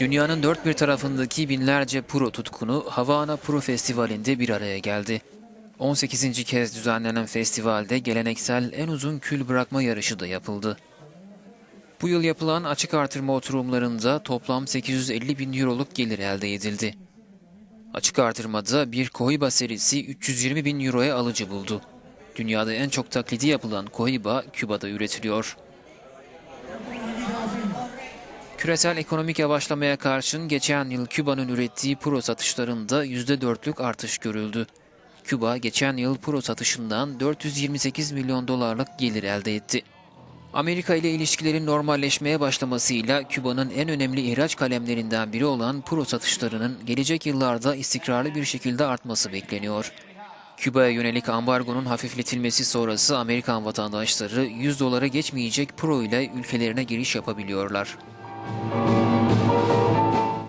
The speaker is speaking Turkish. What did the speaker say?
Dünyanın dört bir tarafındaki binlerce Puro tutkunu Havana Puro Festivali'nde bir araya geldi. 18. kez düzenlenen festivalde geleneksel en uzun kül bırakma yarışı da yapıldı. Bu yıl yapılan açık artırma oturumlarında toplam 850 bin euroluk gelir elde edildi. Açık artırmada bir Cohiba serisi 320 bin euroya alıcı buldu. Dünyada en çok taklidi yapılan Cohiba, Küba'da üretiliyor. Küresel ekonomik yavaşlamaya karşın geçen yıl Küba'nın ürettiği Puro satışlarında %4'lük artış görüldü. Küba geçen yıl Puro satışından 428 milyon dolarlık gelir elde etti. Amerika ile ilişkilerin normalleşmeye başlamasıyla Küba'nın en önemli ihraç kalemlerinden biri olan Puro satışlarının gelecek yıllarda istikrarlı bir şekilde artması bekleniyor. Küba'ya yönelik ambargonun hafifletilmesi sonrası Amerikan vatandaşları 100 dolara geçmeyecek Pro ile ülkelerine giriş yapabiliyorlar.